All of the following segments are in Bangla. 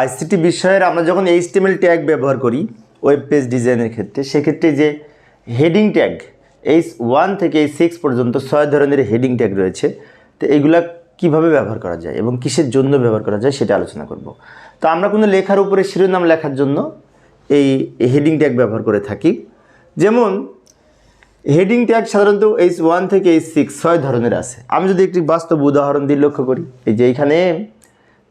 আইসিটি বিষয়ের আমরা যখন এইচটিএমএল ট্যাগ ব্যবহার করি ওয়েব পেজ ডিজাইনের ক্ষেত্রে, সেক্ষেত্রে যে হেডিং ট্যাগ এইচ ওয়ান থেকে এই সিক্স পর্যন্ত ছয় ধরনের হেডিং ট্যাগ রয়েছে, তো এইগুলা কীভাবে ব্যবহার করা যায় এবং কিসের জন্য ব্যবহার করা যায় সেটা আলোচনা করব। তো আমরা কোনো লেখার উপরে শিরোনাম লেখার জন্য এই হেডিং ট্যাগ ব্যবহার করে থাকি। যেমন হেডিং ট্যাগ সাধারণত এইচ ওয়ান থেকে এইচ সিক্স ছয় ধরনের আছে। আমি যদি একটি বাস্তব উদাহরণ দিয়ে লক্ষ্য করি, এই যে এইখানে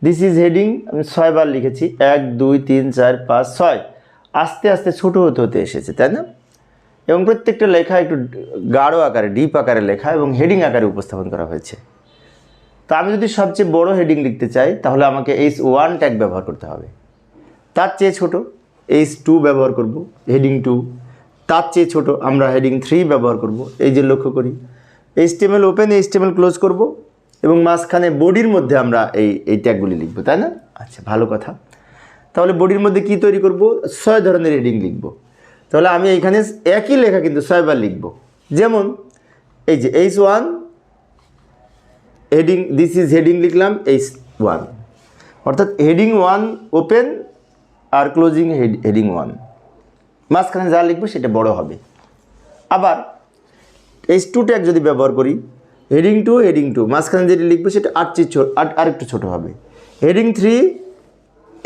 দিস ইজ হেডিং আমি ছয়বার লিখেছি, এক, দুই, তিন, চার, পাঁচ, ছয়। আস্তে আস্তে ছোট হতে হতে এসেছে, তাই না? এবং প্রত্যেকটা লেখা একটু গাঢ় আকারে ডিপ আকারে লেখা এবং হেডিং আকারে উপস্থাপন করা হয়েছে। তা আমি যদি সবচেয়ে বড় হেডিং লিখতে চাই, তাহলে আমাকে এইচ ওয়ান ট্যাগ ব্যবহার করতে হবে। তার চেয়ে ছোট এইচ টু ব্যবহার করব হেডিং টু তার চেয়ে ছোট, আমরা হেডিং থ্রি ব্যবহার করব। এই যে লক্ষ্য করি এইচটিএমএল ওপেন এইচটিএমএল ক্লোজ করব। এবং মাঝখানে বডির মধ্যে আমরা এই এই ট্যাগগুলি লিখব, তাই না? আচ্ছা ভালো কথা। তাহলে বডির মধ্যে কি তৈরি করব? ছয় ধরনের হেডিং লিখব। তাহলে আমি এইখানে একই লেখা কিন্তু ছয়বার লিখব। যেমন, এই যে H one heading this is heading লিখলাম এইচ ওয়ান অর্থাৎ হেডিং ওয়ান ওপেন আর ক্লোজিং হেডিং ওয়ান মাঝখানে যা লিখব সেটা বড় হবে। আবার এইচ টু ট্যাগ যদি ব্যবহার করি হেডিং টু হেডিং টু মাঝখানে যেটি লিখব সেটা আট চেয়ে ছোট, আট আরেকটু ছোটো হবে। হেডিং থ্রি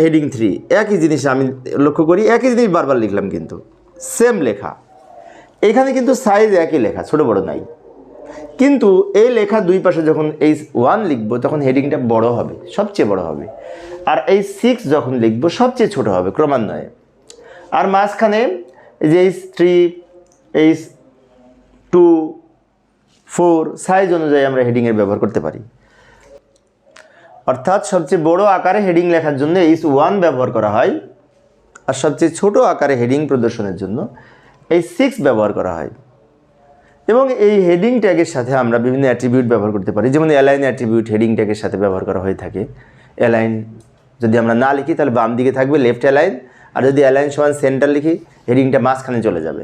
হেডিং থ্রি একই জিনিস আমি লক্ষ্য করি, একই জিনিস বারবার লিখলাম কিন্তু। সেম লেখা। এখানে কিন্তু সাইজ একই লেখা, ছোট বড় নাই। কিন্তু এই লেখা দুই পাশে যখন এই ওয়ান লিখব, তখন হেডিংটা বড় হবে, সবচেয়ে বড় হবে। আর এই সিক্স যখন লিখব, সবচেয়ে ছোট হবে ক্রমান্বয়ে। আর মাঝখানে যে H three H four size অনুযায়ী আমরা হেডিংয়ের ব্যবহার করতে পারি। অর্থাৎ সবচেয়ে বড় আকারে হেডিং লেখার জন্য এইচ ওয়ান ব্যবহার করা হয় আর সবচেয়ে ছোট আকারে হেডিং প্রদর্শনের জন্য এই সিক্স ব্যবহার করা হয়। এবং এই হেডিং ট্যাগের সাথে আমরা বিভিন্ন অ্যাট্রিবিউট ব্যবহার করতে পারি। যেমন অ্যালাইন অ্যাট্রিবিউট হেডিং ট্যাগের সাথে ব্যবহার করা হয়ে থাকে। অ্যালাইন যদি আমরা না লিখি তাহলে বাম দিকে থাকবে লেফট অ্যালাইন আর যদি অ্যালাইন সমান সেন্টার লিখি হেডিংটা মাঝখানে চলে যাবে।